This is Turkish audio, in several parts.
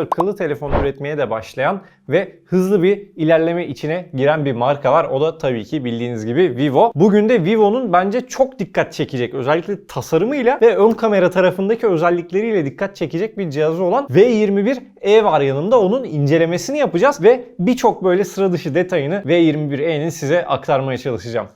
Akıllı telefon üretmeye de başlayan ve hızlı bir ilerleme içine giren bir marka var. O da tabii ki bildiğiniz gibi Vivo. Bugün de Vivo'nun bence çok dikkat çekecek özellikle tasarımıyla ve ön kamera tarafındaki özellikleriyle dikkat çekecek bir cihazı olan V21e var yanımda. Onun incelemesini yapacağız ve birçok böyle sıra dışı detayını V21e'nin size aktarmaya çalışacağım.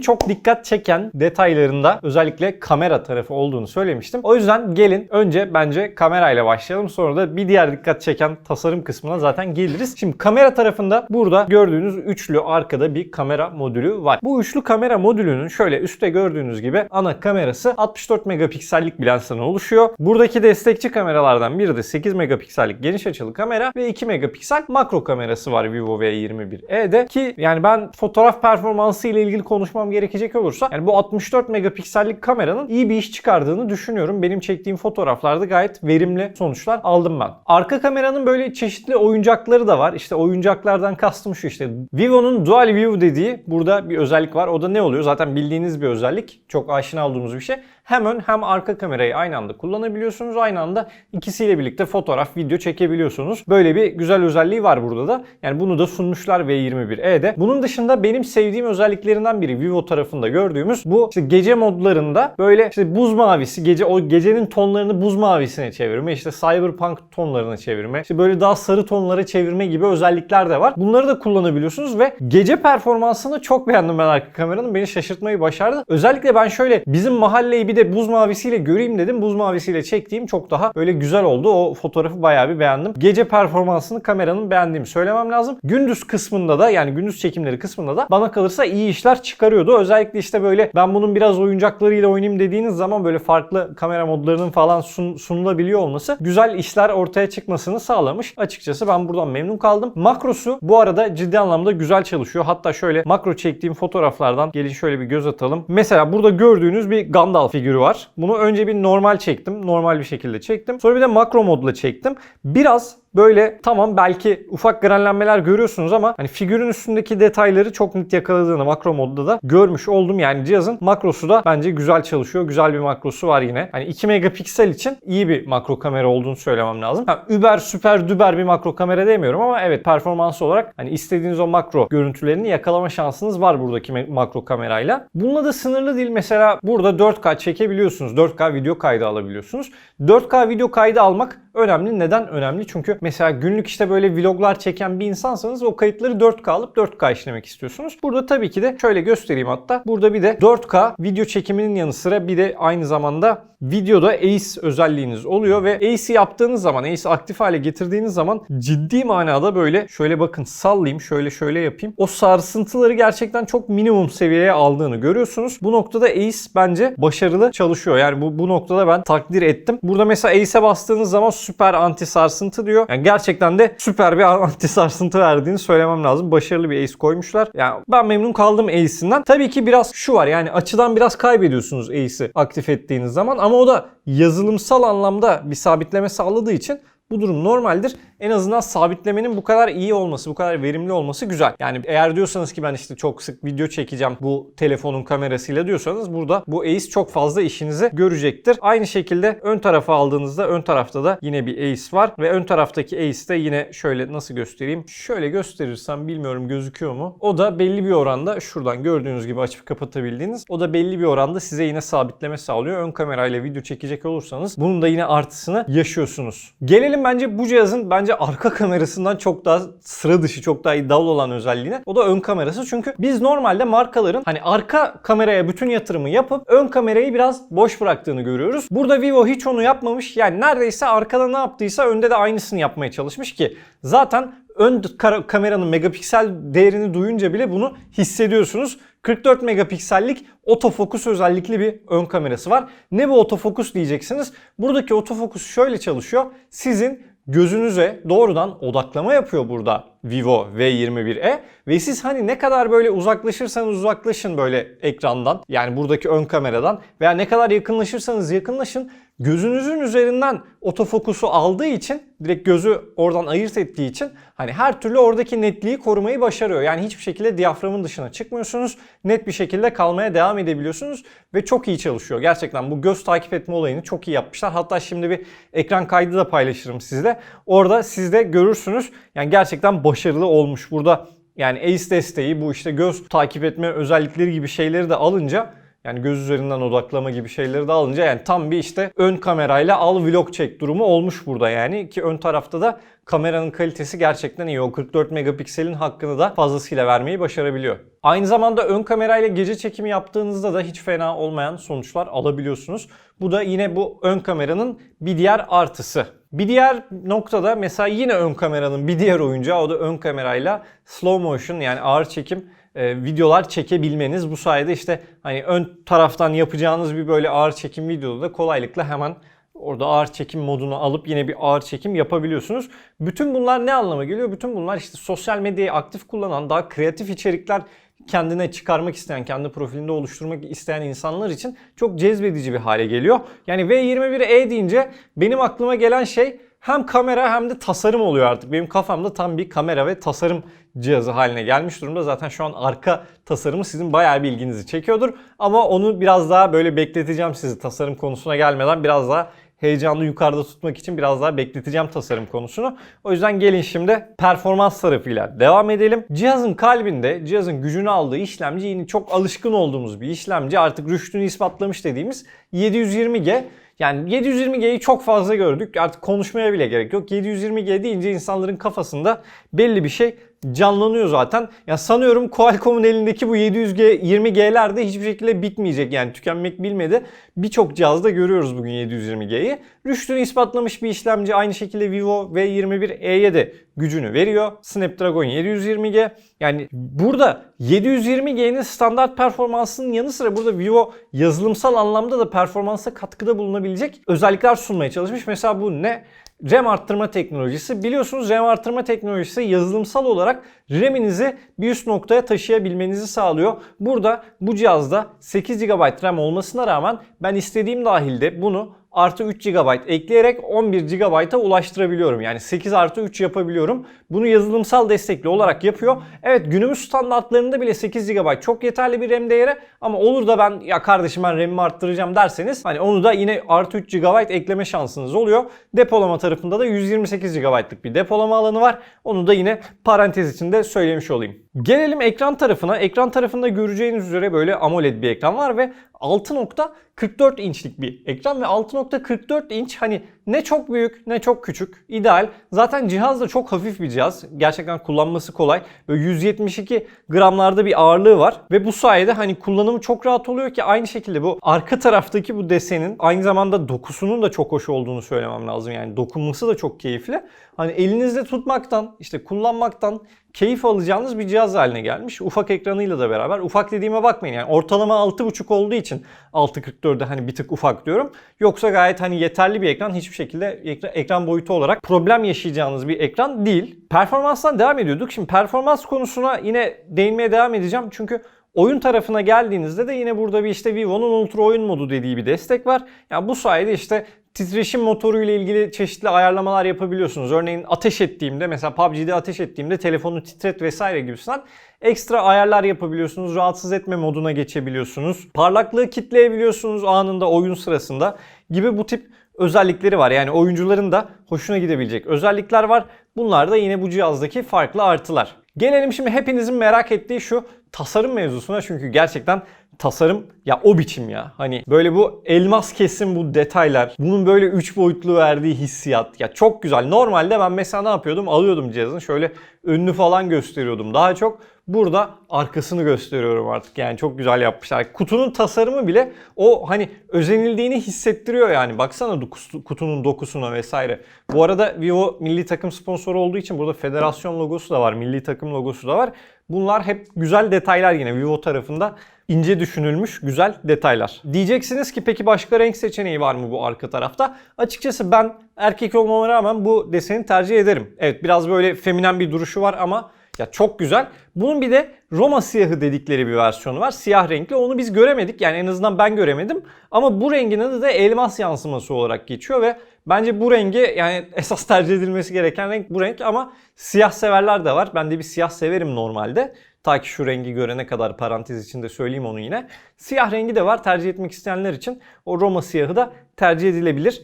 Çok dikkat çeken detaylarında özellikle kamera tarafı olduğunu söylemiştim. O yüzden gelin önce bence kamerayla başlayalım. Sonra da bir diğer dikkat çeken tasarım kısmına zaten geliriz. Şimdi kamera tarafında burada gördüğünüz üçlü arkada bir kamera modülü var. Bu üçlü kamera modülünün şöyle üstte gördüğünüz gibi ana kamerası 64 megapiksellik bir lensten oluşuyor. Buradaki destekçi kameralardan biri de 8 megapiksellik geniş açılı kamera ve 2 megapiksel makro kamerası var Vivo V21e'de ki yani ben fotoğraf performansı ile ilgili konuşmam gerekecek olursa yani bu 64 megapiksellik kameranın iyi bir iş çıkardığını düşünüyorum. Benim çektiğim fotoğraflarda gayet verimli sonuçlar aldım ben. Arka kameranın böyle çeşitli oyuncakları da var. İşte oyuncaklardan kastım şu işte Vivo'nun Dual View dediği burada bir özellik var. O da ne oluyor? Zaten bildiğiniz bir özellik. Çok aşina olduğumuz bir şey. Hem ön hem arka kamerayı aynı anda kullanabiliyorsunuz. Aynı anda ikisiyle birlikte fotoğraf, video çekebiliyorsunuz. Böyle bir güzel özelliği var burada da. Yani bunu da sunmuşlar V21e'de. Bunun dışında benim sevdiğim özelliklerinden biri Vivo tarafında gördüğümüz bu işte gece modlarında böyle işte buz mavisi, gece o gecenin tonlarını buz mavisine çevirme, işte cyberpunk tonlarına çevirme, işte böyle daha sarı tonlara çevirme gibi özellikler de var. Bunları da kullanabiliyorsunuz ve gece performansını çok beğendim ben arka kameranın. Beni şaşırtmayı başardı. Özellikle ben şöyle bizim mahalleyi bir de buz mavisiyle göreyim dedim. Buz mavisiyle çektiğim çok daha böyle güzel oldu. O fotoğrafı bayağı bir beğendim. Gece performansını kameranın beğendiğimi söylemem lazım. Gündüz kısmında da yani gündüz çekimleri kısmında da bana kalırsa iyi işler çıkarıyordu. Özellikle işte böyle ben bunun biraz oyuncaklarıyla oynayayım dediğiniz zaman böyle farklı kamera modlarının falan sun, sunulabiliyor olması güzel işler ortaya çıkmasını sağlamış. Açıkçası ben buradan memnun kaldım. Makrosu bu arada ciddi anlamda güzel çalışıyor. Hatta şöyle makro çektiğim fotoğraflardan gelin şöyle bir göz atalım. Mesela burada gördüğünüz bir Gandalf figürü var. Bunu önce bir normal çektim. Normal bir şekilde çektim. Sonra bir de makro modla çektim. Biraz böyle tamam belki ufak granlenmeler görüyorsunuz ama hani figürün üstündeki detayları çok net yakaladığını makro modda da görmüş oldum. Yani cihazın makrosu da bence güzel çalışıyor. Güzel bir makrosu var yine. Hani 2 megapiksel için iyi bir makro kamera olduğunu söylemem lazım. Ha, über süper düber bir makro kamera demiyorum ama evet performans olarak hani istediğiniz o makro görüntülerini yakalama şansınız var buradaki makro kamerayla. Bununla da sınırlı değil. Mesela burada 4K çekebiliyorsunuz. 4K video kaydı alabiliyorsunuz. 4K video kaydı almak önemli. Neden önemli? Çünkü mesela günlük işte böyle vloglar çeken bir insansanız o kayıtları 4K alıp 4K işlemek istiyorsunuz. Burada tabii ki de şöyle göstereyim hatta. Burada bir de 4K video çekiminin yanı sıra bir de aynı zamanda videoda ACE özelliğiniz oluyor ve ACE yaptığınız zaman, ACE aktif hale getirdiğiniz zaman ciddi manada böyle şöyle bakın sallayayım, şöyle şöyle yapayım. O sarsıntıları gerçekten çok minimum seviyeye aldığını görüyorsunuz. Bu noktada ACE bence başarılı çalışıyor. Yani bu, bu noktada ben takdir ettim. Burada mesela ACE'e bastığınız zaman süper anti sarsıntı diyor. Yani gerçekten de süper bir anti sarsıntı verdiğini söylemem lazım. Başarılı bir ACE koymuşlar. Yani ben memnun kaldım ACE'inden. Tabii ki biraz şu var yani açıdan biraz kaybediyorsunuz ACE'i aktif ettiğiniz zaman ama o da yazılımsal anlamda bir sabitleme sağladığı için bu durum normaldir. En azından sabitlemenin bu kadar iyi olması, bu kadar verimli olması güzel. Yani eğer diyorsanız ki ben işte çok sık video çekeceğim bu telefonun kamerasıyla diyorsanız burada bu ACE çok fazla işinizi görecektir. Aynı şekilde ön tarafa aldığınızda ön tarafta da yine bir ACE var ve ön taraftaki ACE de yine şöyle nasıl göstereyim? Şöyle gösterirsem bilmiyorum gözüküyor mu? O da belli bir oranda şuradan gördüğünüz gibi açıp kapatabildiğiniz o da belli bir oranda size yine sabitleme sağlıyor. Ön kamerayla video çekecek olursanız bunun da yine artısını yaşıyorsunuz. Gelelim bence bu cihazın bence arka kamerasından çok daha sıra dışı, çok daha iddialı olan özelliğine. O da ön kamerası. Çünkü biz normalde markaların hani arka kameraya bütün yatırımı yapıp ön kamerayı biraz boş bıraktığını görüyoruz. Burada Vivo hiç onu yapmamış. Yani neredeyse arkada ne yaptıysa önde de aynısını yapmaya çalışmış ki zaten ön kameranın megapiksel değerini duyunca bile bunu hissediyorsunuz. 44 megapiksellik otofokus özellikli bir ön kamerası var. Ne bu otofokus diyeceksiniz? Buradaki otofokus şöyle çalışıyor. Sizin gözünüze doğrudan odaklama yapıyor burada Vivo V21e ve siz hani ne kadar böyle uzaklaşırsanız uzaklaşın böyle ekrandan yani buradaki ön kameradan veya ne kadar yakınlaşırsanız yakınlaşın gözünüzün üzerinden otofokusu aldığı için direkt gözü oradan ayırt ettiği için hani her türlü oradaki netliği korumayı başarıyor. Yani hiçbir şekilde diyaframın dışına çıkmıyorsunuz. Net bir şekilde kalmaya devam edebiliyorsunuz ve çok iyi çalışıyor. Gerçekten bu göz takip etme olayını çok iyi yapmışlar. Hatta şimdi bir ekran kaydı da paylaşırım sizle. Orada siz de görürsünüz. Yani gerçekten başarılı olmuş. Burada yani ACE desteği bu işte göz takip etme özellikleri gibi şeyleri de alınca yani göz üzerinden odaklama gibi şeyleri de alınca yani tam bir işte ön kamerayla al vlog çek durumu olmuş burada yani ki ön tarafta da kameranın kalitesi gerçekten iyi. O 44 megapikselin hakkını da fazlasıyla vermeyi başarabiliyor. Aynı zamanda ön kamerayla gece çekimi yaptığınızda da hiç fena olmayan sonuçlar alabiliyorsunuz. Bu da yine bu ön kameranın bir diğer artısı. Bir diğer noktada mesela yine ön kameranın bir diğer oyuncağı o da ön kamerayla slow motion yani ağır çekim e, videolar çekebilmeniz. Bu sayede işte hani ön taraftan yapacağınız bir böyle ağır çekim videoda da kolaylıkla hemen orada ağır çekim modunu alıp yine bir ağır çekim yapabiliyorsunuz. Bütün bunlar ne anlama geliyor? Bütün bunlar işte sosyal medyayı aktif kullanan, daha kreatif içerikler kendine çıkarmak isteyen, kendi profilinde oluşturmak isteyen insanlar için çok cezbedici bir hale geliyor. Yani V21e deyince benim aklıma gelen şey hem kamera hem de tasarım oluyor artık. Benim kafamda tam bir kamera ve tasarım cihazı haline gelmiş durumda. Zaten şu an arka tasarımı sizin bayağı bir ilginizi çekiyordur. Ama onu biraz daha böyle bekleteceğim sizi tasarım konusuna gelmeden biraz daha heyecanlı yukarıda tutmak için biraz daha bekleteceğim tasarım konusunu. O yüzden gelin şimdi performans tarafıyla devam edelim. Cihazın kalbinde cihazın gücünü aldığı işlemci yine çok alışkın olduğumuz bir işlemci. Artık rüştünü ispatlamış dediğimiz 720G. Yani 720G'yi çok fazla gördük. Artık konuşmaya bile gerek yok. 720G deyince insanların kafasında belli bir şey canlanıyor zaten. Ya sanıyorum Qualcomm'un elindeki bu 700G 20G'ler de hiçbir şekilde bitmeyecek. Yani tükenmek bilmedi. Birçok cihazda görüyoruz bugün 720G'yi. Rüştünü ispatlamış bir işlemci. Aynı şekilde Vivo V21e'ye de gücünü veriyor. Snapdragon 720G. Yani burada 720G'nin standart performansının yanı sıra burada Vivo yazılımsal anlamda da performansa katkıda bulunabilecek özellikler sunmaya çalışmış. Mesela bu ne? RAM arttırma teknolojisi. Biliyorsunuz RAM arttırma teknolojisi yazılımsal olarak RAM'inizi bir üst noktaya taşıyabilmenizi sağlıyor. Burada bu cihazda 8 GB RAM olmasına rağmen ben istediğim dahilde bunu artı 3 GB ekleyerek 11 GB'a ulaştırabiliyorum. Yani 8 artı 3 yapabiliyorum. Bunu yazılımsal destekli olarak yapıyor. Evet günümüz standartlarında bile 8 GB çok yeterli bir RAM değeri ama olur da ben ya kardeşim ben RAM'imi arttıracağım derseniz hani onu da yine artı 3 GB ekleme şansınız oluyor. Depolama tarafında da 128 GB'lık bir depolama alanı var. Onu da yine parantez içinde söylemiş olayım. Gelelim ekran tarafına. Ekran tarafında göreceğiniz üzere böyle AMOLED bir ekran var ve 6.44 inçlik bir ekran ve 6.44 inç hani ne çok büyük ne çok küçük. ideal. Zaten cihaz da çok hafif bir cihaz. Gerçekten kullanması kolay. Böyle 172 gramlarda bir ağırlığı var ve bu sayede hani kullanımı çok rahat oluyor ki aynı şekilde bu arka taraftaki bu desenin aynı zamanda dokusunun da çok hoş olduğunu söylemem lazım. Yani dokunması da çok keyifli. Hani elinizde tutmaktan, işte kullanmaktan keyif alacağınız bir cihaz haline gelmiş. Ufak ekranıyla da beraber. Ufak dediğime bakmayın yani ortalama 6.5 olduğu için 6.44'de hani bir tık ufak diyorum. Yoksa gayet hani yeterli bir ekran hiçbir şekilde ekran boyutu olarak problem yaşayacağınız bir ekran değil. Performanstan devam ediyorduk. Şimdi performans konusuna yine değinmeye devam edeceğim. Çünkü Oyun tarafına geldiğinizde de yine burada bir işte Vivo'nun Ultra Oyun modu dediği bir destek var. Yani bu sayede işte titreşim motoru ile ilgili çeşitli ayarlamalar yapabiliyorsunuz. Örneğin ateş ettiğimde mesela PUBG'de ateş ettiğimde telefonu titret vesaire gibisinden ekstra ayarlar yapabiliyorsunuz. Rahatsız etme moduna geçebiliyorsunuz. Parlaklığı kitleyebiliyorsunuz anında oyun sırasında gibi bu tip özellikleri var. Yani oyuncuların da hoşuna gidebilecek özellikler var. Bunlar da yine bu cihazdaki farklı artılar. Gelelim şimdi hepinizin merak ettiği şu tasarım mevzusuna çünkü gerçekten tasarım ya o biçim ya. Hani böyle bu elmas kesim bu detaylar. Bunun böyle 3 boyutlu verdiği hissiyat. Ya çok güzel. Normalde ben mesela ne yapıyordum? Alıyordum cihazın şöyle önünü falan gösteriyordum daha çok. Burada arkasını gösteriyorum artık. Yani çok güzel yapmışlar. Kutunun tasarımı bile o hani özenildiğini hissettiriyor yani. Baksana kutunun dokusuna vesaire. Bu arada Vivo milli takım sponsoru olduğu için burada federasyon logosu da var. Milli takım logosu da var. Bunlar hep güzel detaylar yine Vivo tarafında ince düşünülmüş güzel detaylar. Diyeceksiniz ki peki başka renk seçeneği var mı bu arka tarafta? Açıkçası ben erkek olmama rağmen bu deseni tercih ederim. Evet biraz böyle feminen bir duruşu var ama ya çok güzel. Bunun bir de Roma siyahı dedikleri bir versiyonu var. Siyah renkli. Onu biz göremedik. Yani en azından ben göremedim. Ama bu rengin adı da elmas yansıması olarak geçiyor ve bence bu rengi yani esas tercih edilmesi gereken renk bu renk ama siyah severler de var. Ben de bir siyah severim normalde. Ta ki şu rengi görene kadar parantez içinde söyleyeyim onu yine. Siyah rengi de var. Tercih etmek isteyenler için o Roma siyahı da tercih edilebilir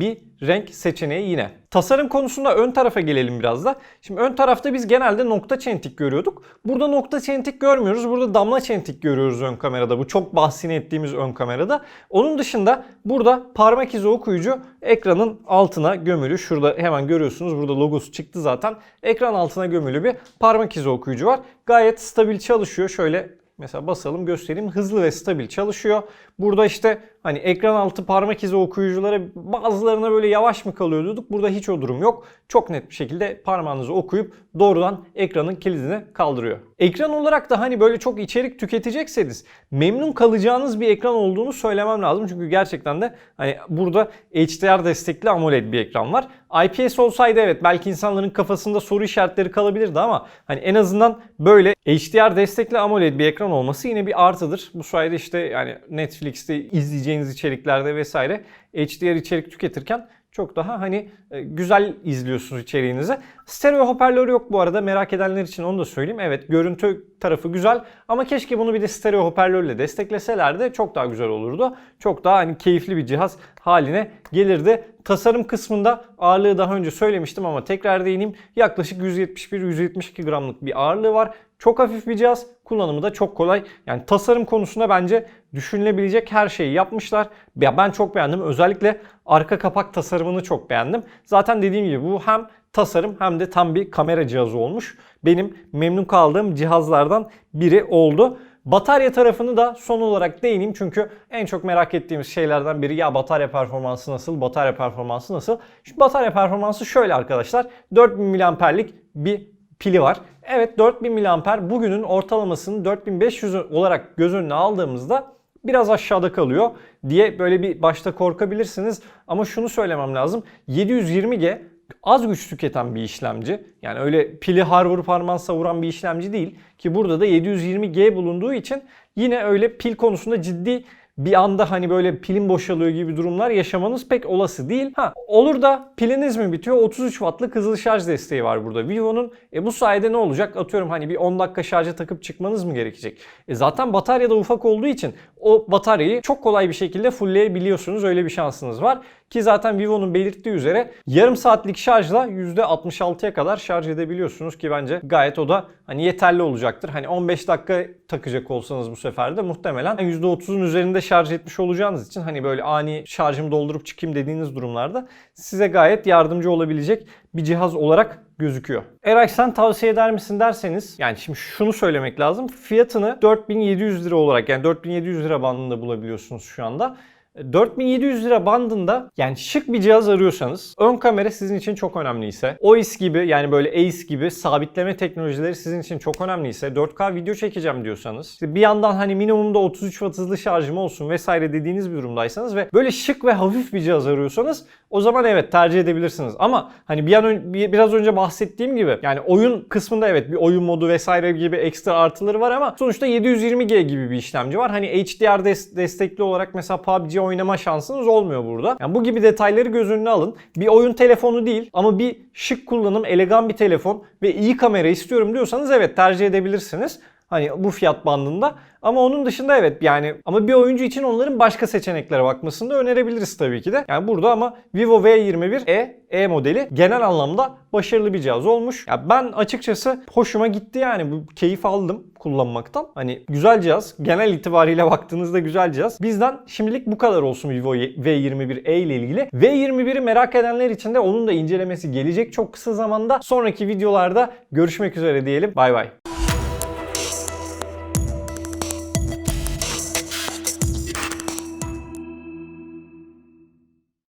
bir renk seçeneği yine. Tasarım konusunda ön tarafa gelelim biraz da. Şimdi ön tarafta biz genelde nokta çentik görüyorduk. Burada nokta çentik görmüyoruz. Burada damla çentik görüyoruz ön kamerada. Bu çok bahsini ettiğimiz ön kamerada. Onun dışında burada parmak izi okuyucu ekranın altına gömülü. Şurada hemen görüyorsunuz. Burada logosu çıktı zaten. Ekran altına gömülü bir parmak izi okuyucu var. Gayet stabil çalışıyor. Şöyle Mesela basalım göstereyim. Hızlı ve stabil çalışıyor. Burada işte hani ekran altı parmak izi okuyuculara bazılarına böyle yavaş mı kalıyor diyorduk. Burada hiç o durum yok. Çok net bir şekilde parmağınızı okuyup doğrudan ekranın kilidini kaldırıyor. Ekran olarak da hani böyle çok içerik tüketecekseniz memnun kalacağınız bir ekran olduğunu söylemem lazım. Çünkü gerçekten de hani burada HDR destekli AMOLED bir ekran var. IPS olsaydı evet belki insanların kafasında soru işaretleri kalabilirdi ama hani en azından böyle HDR destekli AMOLED bir ekran olması yine bir artıdır. Bu sayede işte yani Netflix'te izleyeceğiniz içeriklerde vesaire HDR içerik tüketirken çok daha hani e, güzel izliyorsunuz içeriğinizi. Stereo hoparlörü yok bu arada merak edenler için onu da söyleyeyim. Evet görüntü tarafı güzel ama keşke bunu bir de stereo hoparlörle destekleselerdi çok daha güzel olurdu. Çok daha hani keyifli bir cihaz haline gelirdi. Tasarım kısmında ağırlığı daha önce söylemiştim ama tekrar değineyim. Yaklaşık 171-172 gramlık bir ağırlığı var. Çok hafif bir cihaz. Kullanımı da çok kolay. Yani tasarım konusunda bence düşünülebilecek her şeyi yapmışlar. Ya ben çok beğendim. Özellikle arka kapak tasarımını çok beğendim. Zaten dediğim gibi bu hem tasarım hem de tam bir kamera cihazı olmuş. Benim memnun kaldığım cihazlardan biri oldu. Batarya tarafını da son olarak değineyim çünkü en çok merak ettiğimiz şeylerden biri ya batarya performansı nasıl, batarya performansı nasıl? Şu batarya performansı şöyle arkadaşlar 4000 mAh'lik bir pili var. Evet 4000 mAh bugünün ortalamasını 4500 olarak göz önüne aldığımızda biraz aşağıda kalıyor diye böyle bir başta korkabilirsiniz. Ama şunu söylemem lazım. 720G az güç tüketen bir işlemci. Yani öyle pili har vurup harman savuran bir işlemci değil. Ki burada da 720G bulunduğu için yine öyle pil konusunda ciddi bir anda hani böyle pilin boşalıyor gibi durumlar yaşamanız pek olası değil. Ha olur da piliniz mi bitiyor? 33 wattlık hızlı şarj desteği var burada Vivo'nun. E bu sayede ne olacak? Atıyorum hani bir 10 dakika şarja takıp çıkmanız mı gerekecek? E zaten batarya da ufak olduğu için o bataryayı çok kolay bir şekilde fullleyebiliyorsunuz. Öyle bir şansınız var. Ki zaten Vivo'nun belirttiği üzere yarım saatlik şarjla %66'ya kadar şarj edebiliyorsunuz ki bence gayet o da hani yeterli olacaktır. Hani 15 dakika takacak olsanız bu sefer de muhtemelen %30'un üzerinde şarj etmiş olacağınız için hani böyle ani şarjımı doldurup çıkayım dediğiniz durumlarda size gayet yardımcı olabilecek bir cihaz olarak gözüküyor. Eray sen tavsiye eder misin derseniz yani şimdi şunu söylemek lazım. Fiyatını 4700 lira olarak yani 4700 lira bandında bulabiliyorsunuz şu anda. 4700 lira bandında yani şık bir cihaz arıyorsanız ön kamera sizin için çok önemliyse OIS gibi yani böyle ACE gibi sabitleme teknolojileri sizin için çok önemliyse 4K video çekeceğim diyorsanız işte bir yandan hani minimumda 33 watt hızlı şarjım olsun vesaire dediğiniz bir durumdaysanız ve böyle şık ve hafif bir cihaz arıyorsanız o zaman evet tercih edebilirsiniz. Ama hani bir an ön- bir- biraz önce bahsettiğim gibi yani oyun kısmında evet bir oyun modu vesaire gibi ekstra artıları var ama sonuçta 720G gibi bir işlemci var. Hani HDR des- destekli olarak mesela PUBG oynama şansınız olmuyor burada. Yani bu gibi detayları göz önüne alın. Bir oyun telefonu değil ama bir şık kullanım, elegan bir telefon ve iyi kamera istiyorum diyorsanız evet tercih edebilirsiniz. Hani bu fiyat bandında. Ama onun dışında evet yani ama bir oyuncu için onların başka seçeneklere bakmasını da önerebiliriz tabii ki de. Yani burada ama Vivo V21e E modeli genel anlamda başarılı bir cihaz olmuş. Ya ben açıkçası hoşuma gitti yani bu keyif aldım kullanmaktan. Hani güzel cihaz. Genel itibariyle baktığınızda güzel cihaz. Bizden şimdilik bu kadar olsun Vivo V21e ile ilgili. V21'i merak edenler için de onun da incelemesi gelecek çok kısa zamanda. Sonraki videolarda görüşmek üzere diyelim. Bay bay.